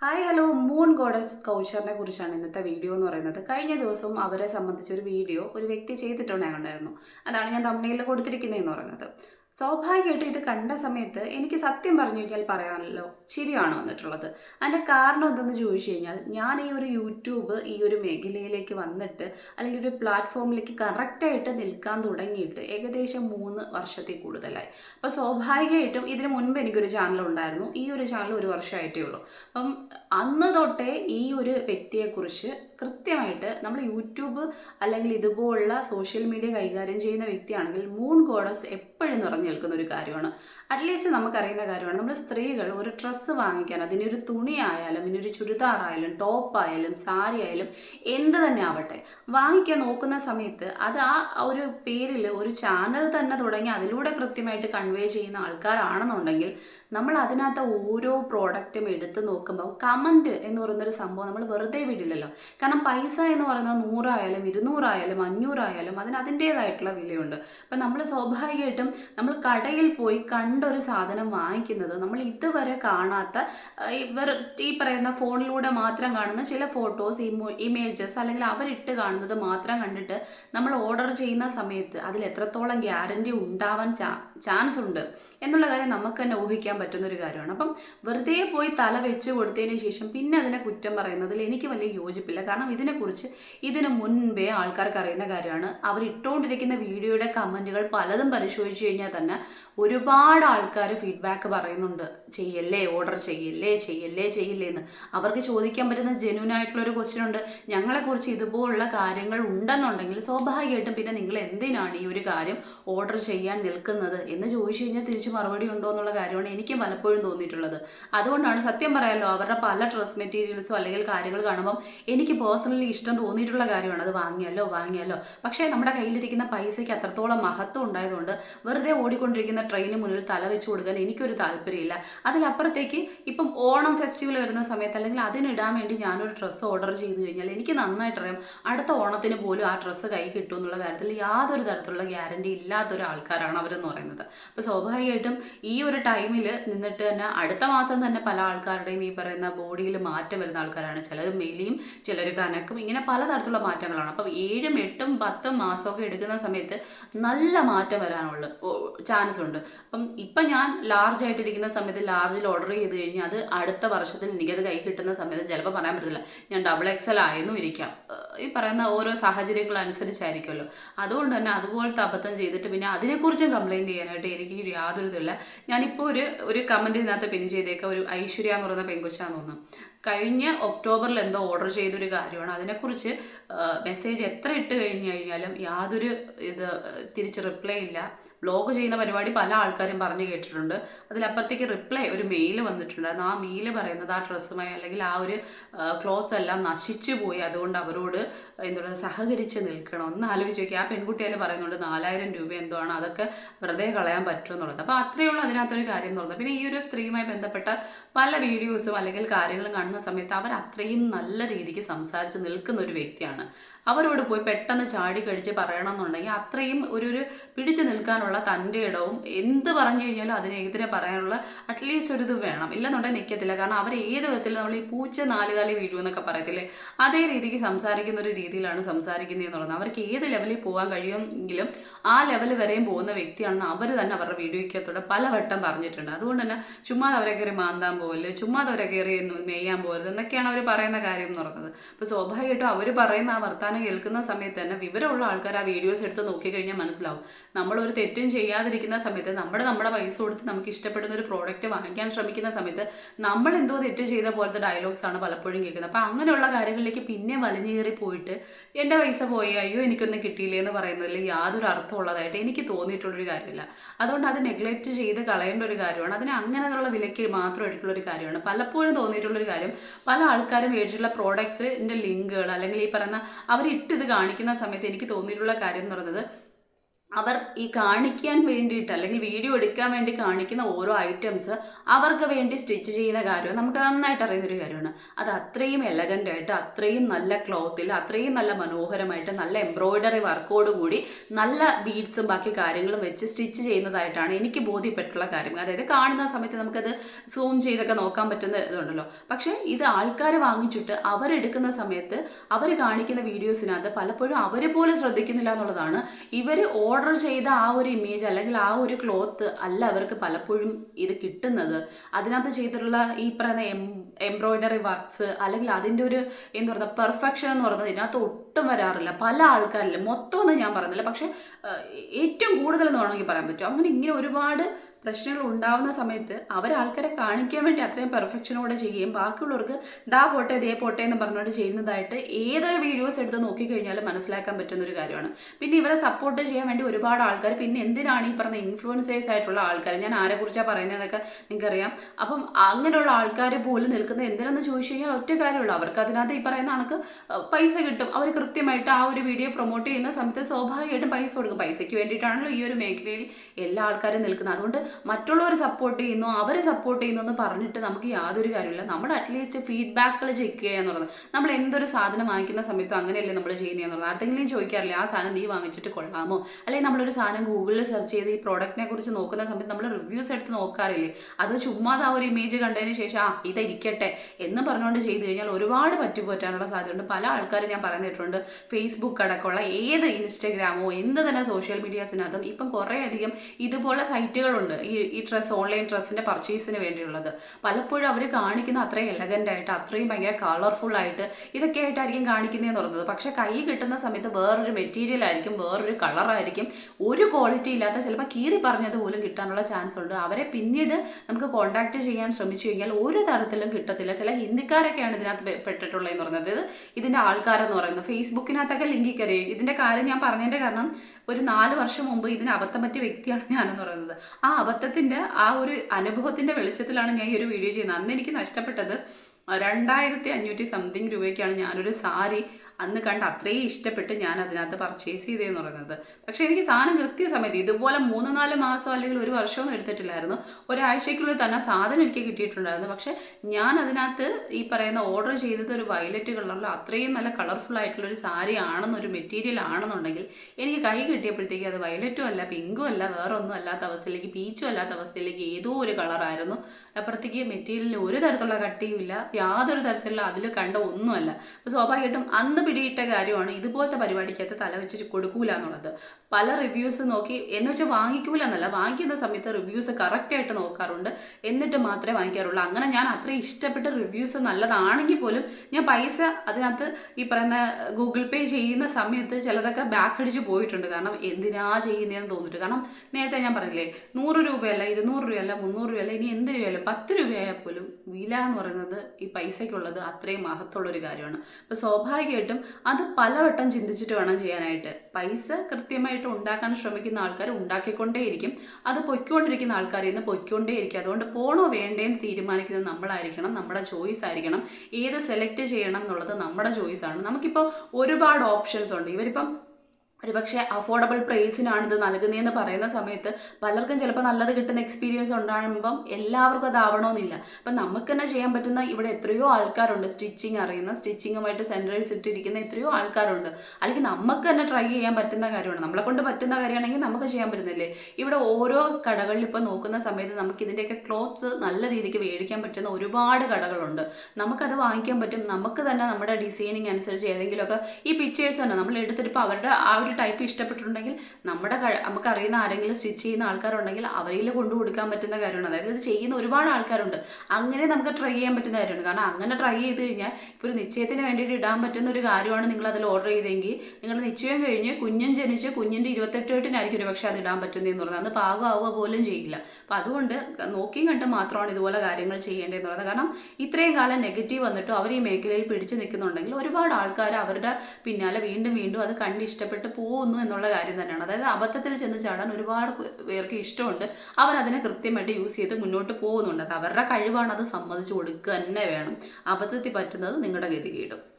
Hi hello moon goddess കൗച്ചറിനെ കുറിച്ചാണ് ഇന്നത്തെ വീഡിയോ എന്ന് പറയുന്നത്. കഴിഞ്ഞ ദിവസം അവരെ സംബന്ധിച്ച് ഒരു വീഡിയോ ഒരു വ്യക്തി ചെയ്തിട്ടുണ്ടായിരുന്നു. അതാണ് ഞാൻ തമിഴിൽ കൊടുത്തിരിക്കുന്നതെന്ന് പറയുന്നത്. സ്വാഭാവികമായിട്ടും ഇത് കണ്ട സമയത്ത് എനിക്ക് സത്യം പറഞ്ഞു കഴിഞ്ഞാൽ പറയാനല്ലോ ശരിയാണ് വന്നിട്ടുള്ളത്? അതിന്റെ കാരണം എന്തെന്ന് ചോദിച്ചു കഴിഞ്ഞാൽ ഞാൻ ഈ ഒരു യൂട്യൂബ് ഈ ഒരു മേഖലയിലേക്ക് വന്നിട്ട് അല്ലെങ്കിൽ ഒരു പ്ലാറ്റ്ഫോമിലേക്ക് കറക്റ്റായിട്ട് നിൽക്കാൻ തുടങ്ങിയിട്ട് ഏകദേശം മൂന്ന് വർഷത്തിൽ കൂടുതലായി. അപ്പോൾ സ്വാഭാവികമായിട്ടും ഇതിന് മുൻപ് എനിക്കൊരു ചാനൽ ഉണ്ടായിരുന്നു. ഈ ഒരു ചാനൽ ഒരു വർഷമായിട്ടേ ഉള്ളൂ. അപ്പം അന്ന് തൊട്ടേ ഈ ഒരു വ്യക്തിയെക്കുറിച്ച് കൃത്യമായിട്ട് നമ്മൾ യൂട്യൂബ് അല്ലെങ്കിൽ ഇതുപോലുള്ള സോഷ്യൽ മീഡിയ കൈകാര്യം ചെയ്യുന്ന വ്യക്തിയാണെങ്കിൽ മൂൺ ഗോഡസ് എപ്പോഴും നിറഞ്ഞു നിൽക്കുന്ന ഒരു കാര്യമാണ്. അറ്റ്ലീസ്റ്റ് നമുക്കറിയുന്ന കാര്യമാണ്. നമ്മൾ സ്ത്രീകൾ ഒരു ഡ്രസ്സ് വാങ്ങിക്കാൻ അതിനൊരു തുണി ആയാലും ഇനിയൊരു ചുരിദാറായാലും ടോപ്പായാലും സാരി ആയാലും എന്ത് തന്നെ ആവട്ടെ വാങ്ങിക്കാൻ നോക്കുന്ന സമയത്ത് അത് ആ ഒരു പേരിൽ ഒരു ചാനൽ തന്നെ തുടങ്ങി അതിലൂടെ കൃത്യമായിട്ട് കൺവേ ചെയ്യുന്ന ആൾക്കാരാണെന്നുണ്ടെങ്കിൽ നമ്മൾ അതിനകത്ത് ഓരോ പ്രോഡക്റ്റും എടുത്ത് നോക്കുമ്പോൾ കമന്റ് എന്ന് പറയുന്നൊരു സംഭവം നമ്മൾ വെറുതെ വിടില്ലല്ലോ. കാരണം പൈസ എന്ന് പറയുന്നത് നൂറായാലും ഇരുന്നൂറായാലും അഞ്ഞൂറായാലും അതിന് അതിന്റേതായിട്ടുള്ള വിലയുണ്ട്. അപ്പം നമ്മൾ സ്വാഭാവികമായിട്ടും നമ്മൾ കടയിൽ പോയി കണ്ടൊരു സാധനം വാങ്ങിക്കുന്നത് നമ്മൾ ഇതുവരെ കാണാത്ത ഇവർ ഈ പറയുന്ന ഫോണിലൂടെ മാത്രം കാണുന്ന ചില ഫോട്ടോസ് ഇമോ ഇമേജസ് അല്ലെങ്കിൽ അവരിട്ട് കാണുന്നത് മാത്രം കണ്ടിട്ട് നമ്മൾ ഓർഡർ ചെയ്യുന്ന സമയത്ത് അതിൽ എത്രത്തോളം ഗ്യാരണ്ടി ഉണ്ടാവാൻ ചാൻസ് ഉണ്ട് എന്നുള്ള കാര്യം നമുക്ക് തന്നെ ഊഹിക്കാൻ പറ്റുന്ന ഒരു കാര്യമാണ്. അപ്പം വെറുതെ പോയി തല വെച്ച് കൊടുത്തതിന് ശേഷം പിന്നെ അതിനെ കുറ്റം പറയുന്നതിൽ എനിക്ക് വലിയ യോജിപ്പില്ല. കാരണം ഇതിനെക്കുറിച്ച് ഇതിനു മുൻപേ ആൾക്കാർക്ക് അറിയുന്ന കാര്യമാണ്. അവർ ഇട്ടുകൊണ്ടിരിക്കുന്ന വീഡിയോയുടെ കമന്റുകൾ പലതും പരിശോധിച്ച് കഴിഞ്ഞാൽ തന്നെ ഒരുപാട് ആൾക്കാർ ഫീഡ്ബാക്ക് പറയുന്നുണ്ട്. ചെയ്യല്ലേ ഓർഡർ ചെയ്യല്ലേ ചെയ്യല്ലേ ചെയ്യില്ലേ എന്ന്. അവർക്ക് ചോദിക്കാൻ പറ്റുന്ന ജെന്യൂൻ ആയിട്ടുള്ള ഒരു ക്വസ്റ്റ്യൻ ഉണ്ട്. ഞങ്ങളെക്കുറിച്ച് ഇതുപോലുള്ള കാര്യങ്ങൾ ഉണ്ടെന്നുണ്ടെങ്കിൽ സ്വാഭാവികമായിട്ടും പിന്നെ നിങ്ങൾ എന്തിനാണ് ഈ ഒരു കാര്യം ഓർഡർ ചെയ്യാൻ നിൽക്കുന്നത്? എന്ന് ചോദിച്ചു കഴിഞ്ഞാൽ തിരിച്ച് മറുപടി ഉണ്ടോ എന്നുള്ള കാര്യമാണ് എനിക്ക് പലപ്പോഴും തോന്നിയിട്ടുള്ളത്. അതുകൊണ്ടാണ് സത്യം പറയാമല്ലോ അവരുടെ പല ഡ്രസ് മെറ്റീരിയൽസോ അല്ലെങ്കിൽ കാര്യങ്ങൾ കാണുമ്പം എനിക്ക് പേഴ്സണലി ഇഷ്ടം തോന്നിയിട്ടുള്ള കാര്യമാണ്. അത് വാങ്ങിയാലോ വാങ്ങിയാലോ. പക്ഷേ നമ്മുടെ കയ്യിലിരിക്കുന്ന പൈസയ്ക്ക് അത്രത്തോളം മഹത്വം ഉണ്ടായതുകൊണ്ട് വെറുതെ ഓടിക്കൊണ്ടിരിക്കുന്ന ട്രെയിന് മുന്നിൽ തല വെച്ച് കൊടുക്കാൻ എനിക്കൊരു താല്പര്യമില്ല. അതിലപ്പുറത്തേക്ക് ഇപ്പം ഓണം ഫെസ്റ്റിവൽ വരുന്ന സമയത്ത് അല്ലെങ്കിൽ അതിനിടാൻ വേണ്ടി ഞാനൊരു ഡ്രസ്സ് ഓർഡർ ചെയ്ത് കഴിഞ്ഞാൽ എനിക്ക് നന്നായിട്ട് അറിയാം അടുത്ത ഓണത്തിന് പോലും ആ ഡ്രസ്സ് കൈ കിട്ടും എന്നുള്ള കാര്യത്തിൽ യാതൊരു തരത്തിലുള്ള ഗ്യാരണ്ടി ഇല്ലാത്തൊരു ആൾക്കാരാണ് അവരെന്ന് പറയുന്നത്. അപ്പോൾ സ്വാഭാവികമായിട്ടും ഈ ഒരു ടൈമിൽ നിന്നിട്ട് തന്നെ അടുത്ത മാസം തന്നെ പല ആൾക്കാരുടെയും ഈ പറയുന്ന ബോഡിയിൽ മാറ്റം വരുന്ന ആൾക്കാരാണ്. ചിലർ മെലിയും ചിലർ കനക്കും. ഇങ്ങനെ പലതരത്തിലുള്ള മാറ്റങ്ങളാണ്. അപ്പം ഏഴും എട്ടും പത്തും മാസമൊക്കെ എടുക്കുന്ന സമയത്ത് നല്ല മാറ്റം വരാനുള്ള ചാൻസ് ഉണ്ട്. അപ്പം ഇപ്പം ഞാൻ ലാർജ് ആയിട്ടിരിക്കുന്ന സമയത്ത് ലാർജിൽ ഓർഡർ ചെയ്ത് കഴിഞ്ഞാൽ അത് അടുത്ത വർഷത്തിൽ എനിക്കത് കൈ കിട്ടുന്ന സമയത്ത് ചിലപ്പോൾ പറയാൻ പറ്റത്തില്ല. ഞാൻ ഡബിൾ എക്സൽ ആയെന്നും ഇരിക്കാം. ഈ പറയുന്ന ഓരോ സാഹചര്യങ്ങൾ അനുസരിച്ചായിരിക്കുമല്ലോ അതുകൊണ്ട് തന്നെ അതുപോലത്തെ അബദ്ധം ചെയ്തിട്ട് പിന്നെ അതിനെക്കുറിച്ചും കംപ്ലയിന്റ് ചെയ്യാനായിട്ട് എനിക്ക് യാതൊരു ഇതില്ല ഞാനിപ്പോൾ ഒരു ഒരു കമന്റ് ഇതിനകത്ത് പിൻ ചെയ്തേക്കാം. ഒരു ഐശ്വര്യ എന്ന് പറയുന്ന പെങ്കുച്ചാന്ന് തോന്നുന്നു. കഴിഞ്ഞ ഒക്ടോബറിൽ എന്തോ ഓർഡർ ചെയ്തൊരു കാര്യമാണ്. അതിനെക്കുറിച്ച് മെസ്സേജ് എത്ര ഇട്ട് കഴിഞ്ഞു കഴിഞ്ഞാലും യാതൊരു ഇത് തിരിച്ച് റിപ്ലൈ ഇല്ല. ബ്ലോഗ് ചെയ്യുന്ന പരിപാടി പല ആൾക്കാരും പറഞ്ഞു കേട്ടിട്ടുണ്ട്. അതിലപ്പുറത്തേക്ക് റിപ്ലൈ ഒരു മെയിൽ വന്നിട്ടുണ്ടായിരുന്നു. ആ മെയിൽ പറയുന്നത് ആ ഡ്രസ്സുമായി അല്ലെങ്കിൽ ആ ഒരു ക്ലോത്ത്സ് എല്ലാം നശിച്ചു പോയി. അതുകൊണ്ട് അവരോട് എന്താ പറയുക സഹകരിച്ച് നിൽക്കണം. ഒന്ന് ആലോചിച്ച് നോക്കി ആ പെൺകുട്ടിയാൽ പറയുന്നുണ്ട് നാലായിരം രൂപ എന്തോ ആണ് അതൊക്കെ വെറുതെ കളയാൻ പറ്റുമെന്നുള്ളത് അപ്പോൾ അത്രയേ ഉള്ളൂ അതിനകത്തൊരു കാര്യം എന്ന് പറഞ്ഞത്. പിന്നെ ഈ ഒരു സ്ത്രീയുമായി ബന്ധപ്പെട്ട പല വീഡിയോസും അല്ലെങ്കിൽ കാര്യങ്ങളും കാണുന്ന സമയത്ത് അവർ അത്രയും നല്ല രീതിക്ക് സംസാരിച്ച് നിൽക്കുന്ന ഒരു വ്യക്തിയാണ്. അവരോട് പോയി പെട്ടെന്ന് ചാടി കഴിച്ച് പറയണമെന്നുണ്ടെങ്കിൽ അത്രയും ഒരു ഒരു പിടിച്ചു നിൽക്കാനുള്ള തന്റെ ഇടവും എന്ത് പറഞ്ഞു കഴിഞ്ഞാലും അതിനെതിരെ പറയാനുള്ള അറ്റ്ലീസ്റ്റ് ഒരു ഇത് വേണം. ഇല്ലെന്നുണ്ടെങ്കിൽ നിൽക്കത്തില്ല. കാരണം അവർ ഏത് വിധത്തിൽ നമ്മൾ ഈ പൂച്ച നാലുകാലി വീഴൂ എന്നൊക്കെ പറയത്തില്ലേ? അതേ രീതിക്ക് സംസാരിക്കുന്ന ഒരു രീതിയിലാണ് സംസാരിക്കുന്നത് എന്നുള്ളത്. അവർക്ക് ഏത് ലെവലിൽ പോകാൻ കഴിയുമെങ്കിലും ആ ലെവൽ വരെയും പോകുന്ന വ്യക്തിയാണെന്ന് അവർ തന്നെ അവരുടെ വീഡിയോയ്ക്കകത്തൂടെ പലവട്ടം പറഞ്ഞിട്ടുണ്ട്. അതുകൊണ്ട് തന്നെ ചുമ്മാ അവരെ കയറി മാന്താൻ പോകൽ ചുമ്മാ അവരെ കയറി മെയ്യാൻ പോകരുത് എന്നൊക്കെയാണ് അവർ പറയുന്ന കാര്യം എന്ന് പറയുന്നത് അപ്പോൾ സ്വാഭാവികമായിട്ടും അവർ പറയുന്ന ആ വർത്താനം കേൾക്കുന്ന സമയത്ത് തന്നെ വിവരമുള്ള ആൾക്കാർ ആ വീഡിയോസ് എടുത്ത് നോക്കിക്കഴിഞ്ഞാൽ മനസ്സിലാവും. നമ്മളൊരു തെറ്റും ചെയ്യാതിരിക്കുന്ന സമയത്ത് നമ്മുടെ നമ്മുടെ പൈസ കൊടുത്ത് നമുക്ക് ഇഷ്ടപ്പെടുന്ന ഒരു പ്രോഡക്റ്റ് വാങ്ങിക്കാൻ ശ്രമിക്കുന്ന സമയത്ത് നമ്മൾ എന്തോ തെറ്റ് ചെയ്ത പോലത്തെ ഡയലോഗ്സ് ആണ് പലപ്പോഴും കേൾക്കുന്നത്. അപ്പോൾ അങ്ങനെയുള്ള കാര്യങ്ങളിലേക്ക് പിന്നെ വലിഞ്ഞേറി പോയിട്ട് എന്റെ പൈസ പോയി അയ്യോ എനിക്കൊന്നും കിട്ടിയില്ലേ എന്ന് പറയുന്നതിൽ യാതൊരു അർത്ഥമുള്ളതായിട്ട് എനിക്ക് തോന്നിയിട്ടുള്ളൊരു കാര്യമില്ല. അതുകൊണ്ട് അത് നെഗ്ലക്റ്റ് ചെയ്ത് കളയേണ്ട ഒരു കാര്യമാണ്. അതിനെ അങ്ങനെയുള്ള വിലയ്ക്ക് മാത്രം എടുക്കുന്ന ഒരു കാര്യമാണ്. പലപ്പോഴും തോന്നിയിട്ടുള്ളൊരു കാര്യം പല ആൾക്കാരും മേടിച്ചിട്ടുള്ള പ്രോഡക്ട്സിന്റെ ലിങ്കുകൾ അല്ലെങ്കിൽ ഈ പറയുന്ന അവരിട്ട് ഇത് കാണിക്കുന്ന സമയത്ത് എനിക്ക് തോന്നിയിട്ടുള്ള കാര്യം എന്ന് പറയുന്നത് അവർ ഈ കാണിക്കാൻ വേണ്ടിയിട്ട് അല്ലെങ്കിൽ വീഡിയോ എടുക്കാൻ വേണ്ടി കാണിക്കുന്ന ഓരോ ഐറ്റംസ് അവർക്ക് വേണ്ടി സ്റ്റിച്ച് ചെയ്യുന്ന കാര്യം നമുക്ക് നന്നായിട്ട് അറിയുന്ന ഒരു കാര്യമാണ്. അത് അത്രയും എലഗന്റ് ആയിട്ട് അത്രയും നല്ല ക്ലോത്തിൽ അത്രയും നല്ല മനോഹരമായിട്ട് നല്ല എംബ്രോയ്ഡറി വർക്കോട് കൂടി നല്ല ബീഡ്സും ബാക്കി കാര്യങ്ങളും വെച്ച് സ്റ്റിച്ച് ചെയ്യുന്നതായിട്ടാണ് എനിക്ക് ബോധ്യപ്പെട്ടുള്ള കാര്യം അതായത് കാണുന്ന സമയത്ത് നമുക്കത് സൂം ചെയ്തൊക്കെ നോക്കാൻ പറ്റുന്ന ഇതുണ്ടല്ലോ. പക്ഷേ ഇത് ആൾക്കാർ വാങ്ങിച്ചിട്ട് അവരെടുക്കുന്ന സമയത്ത് അവർ കാണിക്കുന്ന വീഡിയോസിനകത്ത് പലപ്പോഴും അവരെ പോലും ശ്രദ്ധിക്കുന്നില്ല എന്നുള്ളതാണ് ഇവർ ഓർഡർ ചെയ്ത ആ ഒരു ഇമേജ് അല്ലെങ്കിൽ ആ ഒരു ക്ലോത്ത് അല്ല അവർക്ക് പലപ്പോഴും ഇത് കിട്ടുന്നത്. അതിനകത്ത് ചെയ്തിട്ടുള്ള ഈ പറയുന്ന എം എംബ്രോയിഡറി വർക്ക്സ് അല്ലെങ്കിൽ അതിന്റെ ഒരു എന്താ പറയുക പെർഫെക്ഷൻ എന്ന് പറയുന്നത് ഇതിനകത്ത് ഒട്ടും വരാറില്ല. പല ആൾക്കാരിലും മൊത്തം ഒന്നും ഞാൻ പറയുന്നില്ല പക്ഷേ ഏറ്റവും കൂടുതൽ എന്ന് വേണമെങ്കിൽ പറയാൻ പറ്റും. അങ്ങനെ ഇങ്ങനെ ഒരുപാട് പ്രശ്നങ്ങൾ ഉണ്ടാവുന്ന സമയത്ത് അവർ ആൾക്കാരെ കാണിക്കാൻ വേണ്ടി അത്രയും പെർഫെക്ഷനോടെ ചെയ്യുകയും ബാക്കിയുള്ളവർക്ക് ദാ പോട്ടെ ദേ പോട്ടെ എന്ന് പറഞ്ഞുകൊണ്ട് ചെയ്യുന്നതായിട്ട് ഏതൊരു വീഡിയോസ് എടുത്ത് നോക്കിക്കഴിഞ്ഞാലും മനസ്സിലാക്കാൻ പറ്റുന്ന ഒരു കാര്യമാണ്. പിന്നെ ഇവരെ സപ്പോർട്ട് ചെയ്യാൻ വേണ്ടി ഒരുപാട് ആൾക്കാർ പിന്നെ എന്തിനാണ് ഈ പറഞ്ഞ ഇൻഫ്ലുവൻസേഴ്സ് ആയിട്ടുള്ള ആൾക്കാർ ഞാൻ ആരെ കുറിച്ചാണ് പറയുന്നതെന്നൊക്കെ നിങ്ങൾക്കറിയാം. അപ്പം അങ്ങനെയുള്ള ആൾക്കാർ പോലും നിൽക്കുന്നത് എന്തിനെന്ന് ചോദിച്ചു കഴിഞ്ഞാൽ ഒറ്റ കാര്യമുള്ളൂ. അവർക്ക് അതിനകത്ത് ഈ പറയുന്ന കണക്ക് പൈസ കിട്ടും. അവർ കൃത്യമായിട്ട് ആ ഒരു വീഡിയോ പ്രൊമോട്ട് ചെയ്യുന്ന സമയത്ത് സ്വാഭാവികമായിട്ടും പൈസ കൊടുക്കും. പൈസയ്ക്ക് വേണ്ടിയിട്ടാണല്ലോ ഈ ഒരു മേഖലയിൽ എല്ലാ ആൾക്കാരും നിൽക്കുന്നത്. അതുകൊണ്ട് മറ്റുള്ളവർ സപ്പോർട്ട് ചെയ്യുന്നു അവർ സപ്പോർട്ട് ചെയ്യുന്നു എന്ന് പറഞ്ഞിട്ട് നമുക്ക് യാതൊരു കാര്യമില്ല നമ്മൾ അറ്റ്ലീസ്റ്റ് ഫീഡ്ബാക്കുകൾ ചെക്ക് ചെയ്യുക എന്ന് പറയുന്നത് നമ്മൾ എന്തൊരു സാധനം വാങ്ങിക്കുന്ന സമയത്തും അങ്ങനെയല്ലേ നമ്മൾ ചെയ്യുന്നത് എന്നുള്ളത്. ആർക്കെങ്കിലും ചോദിക്കാറില്ല ആ സാധനം നീ വാങ്ങിച്ചിട്ട് കൊള്ളാമോ? അല്ലെങ്കിൽ നമ്മളൊരു സാധനം ഗൂഗിളിൽ സെർച്ച് ചെയ്ത് ഈ പ്രോഡക്റ്റിനെ കുറിച്ച് നോക്കുന്ന സമയത്ത് നമ്മൾ റിവ്യൂസ് എടുത്ത് നോക്കാറില്ലേ? അത് ചുമ്മാതെ ആ ഒരു ഇമേജ് കണ്ടതിന് ശേഷം ആ ഇതായിരിക്കട്ടെ എന്ന് പറഞ്ഞുകൊണ്ട് ചെയ്തു കഴിഞ്ഞാൽ ഒരുപാട് പറ്റുപറ്റാനുള്ള സാധ്യതയുണ്ട്. പല ആൾക്കാരും ഞാൻ പറഞ്ഞിട്ടുണ്ട് ഫേസ്ബുക്ക് അടക്കമുള്ള ഏത് ഇൻസ്റ്റഗ്രാമോ എന്ത് തന്നെ സോഷ്യൽ മീഡിയാസിനകത്തും ഇപ്പം കുറേയധികം ഇതുപോലെ സൈറ്റുകളുണ്ട് ഈ ഈ ഡ്രസ്സ് ഓൺലൈൻ ഡ്രസ്സിന്റെ പർച്ചേസിന് വേണ്ടിയുള്ളത്. പലപ്പോഴും അവർ കാണിക്കുന്ന അത്രയും എലഗന്റ് ആയിട്ട് അത്രയും ഭയങ്കര ആയിട്ട് ഇതൊക്കെ ആയിട്ടായിരിക്കും കാണിക്കുന്നതെന്ന് പറയുന്നത്. പക്ഷേ കൈ കിട്ടുന്ന സമയത്ത് വേറൊരു മെറ്റീരിയൽ ആയിരിക്കും വേറൊരു കളറായിരിക്കും ഒരു ക്വാളിറ്റി ഇല്ലാത്ത ചിലപ്പോൾ കീറി പറഞ്ഞത് പോലും കിട്ടാനുള്ള ചാൻസ് ഉണ്ട്. അവരെ പിന്നീട് നമുക്ക് കോൺടാക്ട് ചെയ്യാൻ ശ്രമിച്ചു കഴിഞ്ഞാൽ ഒരു തരത്തിലും കിട്ടത്തില്ല. ചില ഹിന്ദിക്കാരൊക്കെയാണ് ഇതിനകത്ത് പെട്ടിട്ടുള്ളതെന്ന് അതായത് ഇതിന്റെ ആൾക്കാരെന്ന് പറയുന്നത്. ഫേസ്ബുക്കിനകത്തൊക്കെ ലിങ്കിൽ കയറി. ഇതിന്റെ കാര്യം ഞാൻ പറഞ്ഞതിന്റെ കാരണം ഒരു നാല് വർഷം മുമ്പ് ഇതിന് അബദ്ധം പറ്റിയ വ്യക്തിയാണ് ഞാനെന്ന് പറയുന്നത്. ആ അബദ്ധത്തിന്റെ ആ ഒരു അനുഭവത്തിന്റെ വെളിച്ചത്തിലാണ് ഞാൻ ഈ ഒരു വീഡിയോ ചെയ്യുന്നത്. അന്ന് എനിക്ക് നഷ്ടപ്പെട്ടത് രണ്ടായിരത്തി അഞ്ഞൂറ്റി സംതിങ് രൂപയ്ക്കാണ് ഞാനൊരു സാരി അന്ന് കണ്ട് അത്രയും ഇഷ്ടപ്പെട്ട് ഞാൻ അതിനകത്ത് പർച്ചേസ് ചെയ്തതെന്ന് പറയുന്നത്. പക്ഷേ എനിക്ക് സാധനം കൃത്യസമയത്ത് ഇതുപോലെ മൂന്ന് നാല് മാസം അല്ലെങ്കിൽ ഒരു വർഷമൊന്നും എടുത്തിട്ടില്ലായിരുന്നു. ഒരാഴ്ചയ്ക്കുള്ളിൽ തന്നെ സാധനം എനിക്ക് കിട്ടിയിട്ടുണ്ടായിരുന്നു. പക്ഷേ ഞാൻ അതിനകത്ത് ഈ പറയുന്ന ഓർഡർ ചെയ്തത് ഒരു വയലറ്റ് കളറിൽ അത്രയും നല്ല കളർഫുൾ ആയിട്ടുള്ള ഒരു സാരി ആണെന്നൊരു മെറ്റീരിയൽ ആണെന്നുണ്ടെങ്കിൽ എനിക്ക് കൈ കിട്ടിയപ്പോഴത്തേക്ക് അത് വയലറ്റും അല്ല പിങ്കും അല്ല വേറൊന്നും അല്ലാത്ത അവസ്ഥയിലേക്ക് പീച്ചും അല്ലാത്ത അവസ്ഥയിലേക്ക് ഏതോ ഒരു കളറായിരുന്നു അപ്പുറത്തേക്ക് മെറ്റീരിയലിന് ഒരു തരത്തിലുള്ള കട്ടിയും ഇല്ല. യാതൊരു തരത്തിലുള്ള അതിൽ കണ്ട ഒന്നുമല്ല. അപ്പോൾ സ്വാഭാവികമായിട്ടും അന്ന് പിടിയിട്ട കാര്യമാണ് ഇതുപോലത്തെ പരിപാടിക്കകത്ത് തല വെച്ച് കൊടുക്കൂല എന്നുള്ളത്. പല റിവ്യൂസ് നോക്കി എന്ന് വെച്ചാൽ വാങ്ങിക്കൂല എന്നല്ല വാങ്ങിക്കുന്ന സമയത്ത് റിവ്യൂസ് കറക്റ്റായിട്ട് നോക്കാറുണ്ട്. എന്നിട്ട് മാത്രമേ വാങ്ങിക്കാറുള്ളൂ. അങ്ങനെ ഞാൻ അത്രയും ഇഷ്ടപ്പെട്ട റിവ്യൂസ് നല്ലതാണെങ്കിൽ പോലും ഞാൻ പൈസ അതിനകത്ത് ഈ പറയുന്ന ഗൂഗിൾ പേ ചെയ്യുന്ന സമയത്ത് ചിലതൊക്കെ ബാക്ക് അടിച്ച് പോയിട്ടുണ്ട്. കാരണം എന്തിനാ ചെയ്യുന്നതെന്ന് തോന്നിട്ട്. കാരണം നേരത്തെ ഞാൻ പറഞ്ഞില്ലേ നൂറ് രൂപയല്ല ഇരുന്നൂറ് രൂപയല്ല മുന്നൂറ് രൂപയല്ല ഇനി എന്ത് രൂപയല്ല പത്ത് രൂപയായാൽ പോലും വില എന്ന് പറയുന്നത് ഈ പൈസയ്ക്കുള്ളത് അത്രയും മഹത്വമുള്ള ഒരു കാര്യമാണ്. അപ്പോൾ സ്വാഭാവികമായിട്ടും അത് പലവട്ടം ചിന്തിച്ചിട്ട് വേണം ചെയ്യാനായിട്ട്. പൈസ കൃത്യമായിട്ട് ഉണ്ടാക്കാൻ ശ്രമിക്കുന്ന ആൾക്കാർ ഉണ്ടാക്കിക്കൊണ്ടേയിരിക്കും. അത് പൊയ്ക്കൊണ്ടിരിക്കുന്ന ആൾക്കാരിൽ നിന്ന് പൊയ്ക്കൊണ്ടേയിരിക്കും. അതുകൊണ്ട് പോണോ വേണ്ടേ എന്ന് തീരുമാനിക്കുന്നത് നമ്മളായിരിക്കണം. നമ്മുടെ ചോയ്സ് ആയിരിക്കണം. ഏത് സെലക്ട് ചെയ്യണം എന്നുള്ളത് നമ്മുടെ ചോയ്സാണ് നമുക്കിപ്പോൾ ഒരുപാട് ഓപ്ഷൻസ് ഉണ്ട്. ഇവരിപ്പം ഒരുപക്ഷെ അഫോർഡബിൾ പ്രൈസിനാണിത് നൽകുന്നതെന്ന് പറയുന്ന സമയത്ത് പലർക്കും ചിലപ്പോൾ നല്ലത് കിട്ടുന്ന എക്സ്പീരിയൻസ് ഉണ്ടാകുമ്പം എല്ലാവർക്കും അതാവണമെന്നില്ല അപ്പം നമുക്ക് തന്നെ ചെയ്യാൻ പറ്റുന്ന ഇവിടെ എത്രയോ ആൾക്കാരുണ്ട്. സ്റ്റിച്ചിങ് അറിയുന്ന സ്റ്റിച്ചിങ്ങുമായിട്ട് സെന്ററൈസ് ഇട്ടിരിക്കുന്ന എത്രയോ ആൾക്കാരുണ്ട്. അല്ലെങ്കിൽ നമുക്ക് തന്നെ ട്രൈ ചെയ്യാൻ പറ്റുന്ന കാര്യമാണ്. നമ്മളെ കൊണ്ട് പറ്റുന്ന കാര്യമാണെങ്കിൽ നമുക്ക് ചെയ്യാൻ പറ്റുന്നില്ലേ? ഇവിടെ ഓരോ കടകളിൽ ഇപ്പോൾ നോക്കുന്ന സമയത്ത് നമുക്ക് ഇതിന്റെയൊക്കെ ക്ലോത്ത്സ് നല്ല രീതിക്ക് മേടിക്കാൻ പറ്റുന്ന ഒരുപാട് കടകളുണ്ട്. നമുക്കത് വാങ്ങിക്കാൻ പറ്റും. നമുക്ക് തന്നെ നമ്മുടെ ഡിസൈനിങ് അനുസരിച്ച് ഏതെങ്കിലുമൊക്കെ ഈ പിക്ചേഴ്സ് തന്നെ നമ്മൾ എടുത്തിട്ട് അവരുടെ ആ ഒരു ടൈപ്പ് ഇഷ്ടപ്പെട്ടിട്ടുണ്ടെങ്കിൽ നമ്മുടെ നമുക്ക് അറിയുന്ന ആരെങ്കിലും സ്റ്റിച്ച് ചെയ്യുന്ന ആൾക്കാരുണ്ടെങ്കിൽ അവരിൽ കൊണ്ടു കൊടുക്കാൻ പറ്റുന്ന കാര്യമാണ്. അതായത് ഇത് ചെയ്യുന്ന ഒരുപാട് ആൾക്കാരുണ്ട്. അങ്ങനെ നമുക്ക് ട്രൈ ചെയ്യാൻ പറ്റുന്ന കാര്യമാണ്. കാരണം അങ്ങനെ ട്രൈ ചെയ്ത് കഴിഞ്ഞാൽ ഇപ്പോൾ ഒരു നിശ്ചയത്തിന് വേണ്ടിയിട്ട് ഇടാൻ പറ്റുന്ന ഒരു കാര്യമാണ് നിങ്ങൾ അതിൽ ഓർഡർ ചെയ്തെങ്കിൽ. നിങ്ങൾ നിശ്ചയം കഴിഞ്ഞ് കുഞ്ഞും ജനിച്ച് കുഞ്ഞിന്റെ ഇരുപത്തെട്ട് എട്ടിനായിരിക്കും ഒരു പക്ഷേ അത് ഇടാൻ പറ്റുന്നതെന്ന് പറഞ്ഞാൽ അത് പാകമാവുക പോലും ചെയ്യില്ല. അപ്പോൾ അതുകൊണ്ട് നോക്കിയും കണ്ട് മാത്രമാണ് ഇതുപോലെ കാര്യങ്ങൾ ചെയ്യേണ്ടതെന്ന് പറയുന്നത് കാരണം ഇത്രയും കാലം നെഗറ്റീവ് വന്നിട്ടും അവർ ഈ മേഖലയിൽ പിടിച്ചു നിൽക്കുന്നുണ്ടെങ്കിൽ ഒരുപാട് ആൾക്കാർ അവരുടെ പിന്നാലെ വീണ്ടും വീണ്ടും അത് കണ്ട് ഇഷ്ടപ്പെട്ട് പോകുന്നു എന്നുള്ള കാര്യം തന്നെയാണ്. അതായത് അബദ്ധത്തിൽ ചെന്ന് ചാടാൻ ഒരുപാട് പേർക്ക് ഇഷ്ടമുണ്ട്. അവരതിനെ കൃത്യമായിട്ട് യൂസ് ചെയ്ത് മുന്നോട്ട് പോകുന്നുണ്ട്. അത് അവരുടെ കഴിവാണ്. അത് സമ്മതിച്ചു കൊടുക്കുക തന്നെ വേണം. അബദ്ധത്തിൽ പറ്റുന്നത് നിങ്ങളുടെ ഗതികേടും.